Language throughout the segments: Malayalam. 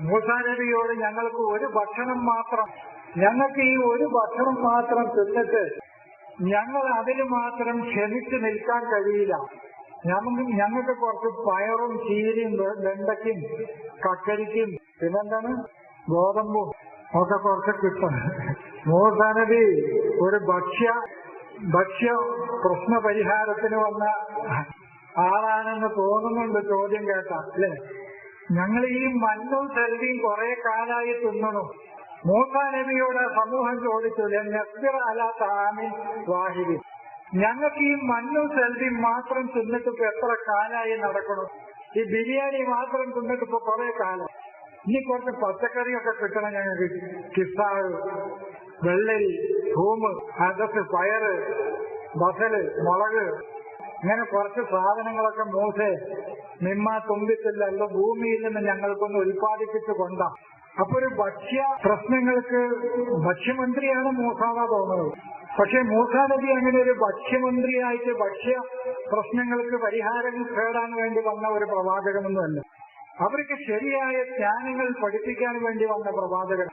മൂസാ നബിയോട് ഞങ്ങൾക്ക് ഒരു ഭക്ഷണം മാത്രം ഞങ്ങൾക്ക് ഈ ഒരു ഭക്ഷണം മാത്രം തിന്നിട്ട് ഞങ്ങൾ അതിന് മാത്രം ക്ഷമിച്ചു നിൽക്കാൻ കഴിയില്ല. ഞങ്ങൾക്ക് കുറച്ച് പയറും ചീരയും വെണ്ടയ്ക്കും കക്കരിക്കും പിന്നെന്താണ്? ഗോതമ്പും ഒക്കെ കുറച്ച് കിട്ടണം മൂസാനബി ഒരു ഭക്ഷ്യ ഭക്ഷ്യ പ്രശ്ന പരിഹാരത്തിന് വന്ന ആളാണെന്ന് തോന്നുന്നുണ്ട് ചോദ്യം കേട്ട അല്ലേ? ഞങ്ങൾ ഈ മണ്ണും തെല്ലിയും കുറെ കാലായി തിന്നണു. മൂസാ നബിയോട് സമൂഹം ചോദിച്ചു നെസ്ബിർ അല താമിൻ വാഹിദി? ഞങ്ങൾക്ക് ഈ മണ്ണും സെൽവിയും മാത്രം തിന്നിട്ട് ഇപ്പൊ എത്ര കാലായി നടക്കണം? ഈ ബിരിയാണി മാത്രം തിന്നിട്ട് ഇപ്പൊ കുറെ കാലം. ഇനി കുറച്ച് പച്ചക്കറിയൊക്കെ കിട്ടണം ഞങ്ങൾക്ക്. കിസാവ് വെള്ളരി തൂമ് അതസ് പയറ് ബസൽ മുളക് ഇങ്ങനെ കുറച്ച് സാധനങ്ങളൊക്കെ മൂസെ നിമ്മ തുമ്പിത്തില്ലല്ലോ ഭൂമിയിൽ നിന്ന് ഞങ്ങൾക്കൊന്ന് ഉൽപ്പാദിപ്പിച്ചു കൊണ്ടാ. അപ്പൊ ഒരു ഭക്ഷ്യ പ്രശ്നങ്ങൾക്ക് ഭക്ഷ്യമന്ത്രിയാണ് മൂസാവ തോന്നുന്നത്. പക്ഷെ മൂസാ നബി അങ്ങനെ ഒരു ഭക്ഷ്യമന്ത്രിയായിട്ട് ഭക്ഷ്യ പ്രശ്നങ്ങൾക്ക് പരിഹാരം തേടാൻ വേണ്ടി വന്ന ഒരു പ്രവാചകനൊന്നുമല്ല അവർക്ക് ശരിയായ ജ്ഞാനങ്ങൾ പഠിപ്പിക്കാൻ വേണ്ടി വന്ന പ്രവാചകൻ.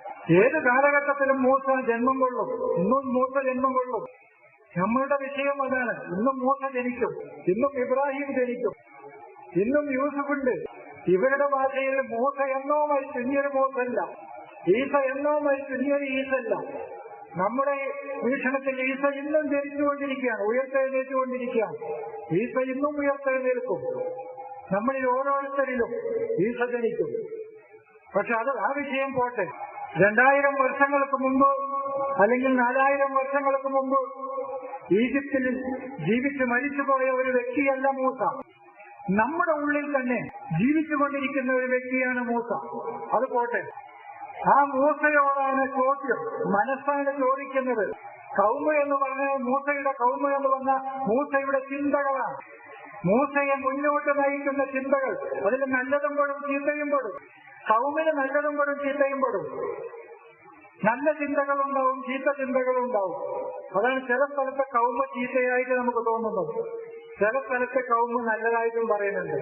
ഏത് കാലഘട്ടത്തിലും മൂസ ജന്മം കൊള്ളും. ഇന്നും മൂസ ജന്മം കൊള്ളും. നമ്മളുടെ വിഷയം അതാണ്. ഇന്നും മൂസ ജനിക്കും. ഇന്നും ഇബ്രാഹിം ജനിക്കും. ഇന്നും യൂസുഫുണ്ട്. ഇവരുടെ ഭാഷയിൽ മൂസ എന്നോ മരിച്ചു ഇനിയൊരു മൂസല്ല. ഈസ എന്നോ മരിച്ചു ഇനിയൊരു ഈസല്ല. നമ്മുടെ വീക്ഷണത്തിൽ ഈസ ഇന്നും ധരിച്ചുകൊണ്ടിരിക്കുകയാണ് ഉയർത്തെഴുന്നേറ്റുകൊണ്ടിരിക്കുകയാണ്. ഈസ ഇന്നും ഉയർത്തെഴുന്നേൽക്കും. നമ്മളിൽ ഓരോരുത്തരിലും ഈസ ജനിക്കും. പക്ഷെ അത് ആ വിഷയം പോട്ടെ. രണ്ടായിരം വർഷങ്ങൾക്ക് മുമ്പ് അല്ലെങ്കിൽ നാലായിരം വർഷങ്ങൾക്ക് മുമ്പ് ഈജിപ്തിൽ ജീവിച്ച് മരിച്ചുപോയ ഒരു വ്യക്തിയല്ല മൂസ. നമ്മുടെ ഉള്ളിൽ തന്നെ ജീവിച്ചുകൊണ്ടിരിക്കുന്ന ഒരു വ്യക്തിയാണ് മൂസ. അത് പോട്ടെ. ആ മൂസയോടാണ് ചോദ്യം മനസ്സാണ് ചോദിക്കുന്നത്. കൗമ എന്ന് പറഞ്ഞാൽ മൂസയുടെ കൗമ എന്ന് പറഞ്ഞ മൂസയുടെ ചിന്തകളാണ്. മൂസയെ മുന്നോട്ട് നയിക്കുന്ന ചിന്തകൾ അതിൽ നല്ലതും പെടും ചീത്തയും പെടും. കൗമിന് നല്ലതും പെടും ചീത്തയും പെടും. നല്ല ചിന്തകളുണ്ടാവും ചീത്ത ചിന്തകളുണ്ടാവും. അതാണ് ചില സ്ഥലത്തെ കൗമ ചീത്തയായിട്ട് നമുക്ക് തോന്നുന്നത്. ചില സ്ഥലത്തെ കൗമ നല്ലതായിട്ടും പറയുന്നുണ്ട്.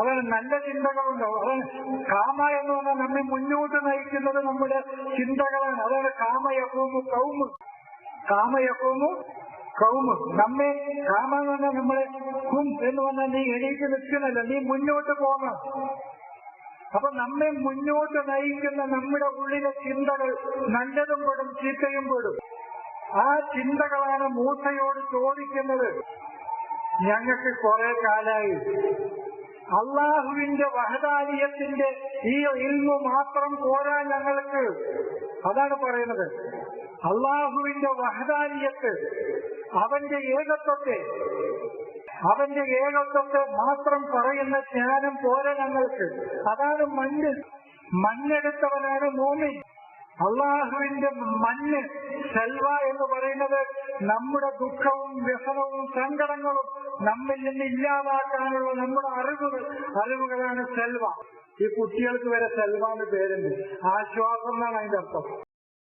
അതാണ് നല്ല ചിന്തകളുണ്ടോ. അതാണ് കാമ എന്ന് പറഞ്ഞാൽ നമ്മെ മുന്നോട്ട് നയിക്കുന്നത് നമ്മുടെ ചിന്തകളാണ്. അതാണ് കാമയഹൂമു കൗമ്. കാമയഹൂമു കൗമ്. നമ്മെ കാമ എന്ന് പറഞ്ഞാൽ നമ്മളെ കും എന്ന് പറഞ്ഞാൽ നീ എണീറ്റ് നിൽക്കുന്നില്ല നീ മുന്നോട്ട് പോകണം. അപ്പൊ നമ്മെ മുന്നോട്ട് നയിക്കുന്ന നമ്മുടെ ഉള്ളിലെ ചിന്തകൾ നല്ലതും പെടും ചീത്തയും പെടും. ആ ചിന്തകളാണ് മൂസയോട് ചോദിക്കുന്നത്. ഞങ്ങൾക്ക് കുറെ കാലായി. അള്ളാഹുവിന്റെ വഹദാലിയത്തിന്റെ ഈ ഇൽമു മാത്രം പോരാ ഞങ്ങൾക്ക്. അതാണ് പറയുന്നത്. അള്ളാഹുവിന്റെ വഹദാലിയത്ത് അവന്റെ ഏകത്വത്തെ അവന്റെ ഏകത്വത്തെ മാത്രം പറയുന്ന ജ്ഞാനം പോരാ ഞങ്ങൾക്ക്. അതാണ് മണ്ണ്. മണ്ണെടുത്തവനാണ് മോമിൻ. അള്ളാഹുവിന്റെ മണ്ണ് സെൽവ എന്ന് പറയുന്നത് നമ്മുടെ ദുഃഖവും വ്യസനവും സങ്കടങ്ങളും നമ്മിൽ നിന്ന് ഇല്ലാതാക്കാനുള്ള നമ്മുടെ അറിവുകൾ അറിവുകളാണ് സെൽവ. ഈ കുട്ടികൾക്ക് വരെ സെൽവ പേരുണ്ട്. ആശ്വാസം എന്നാണ് അതിന്റെ അർത്ഥം.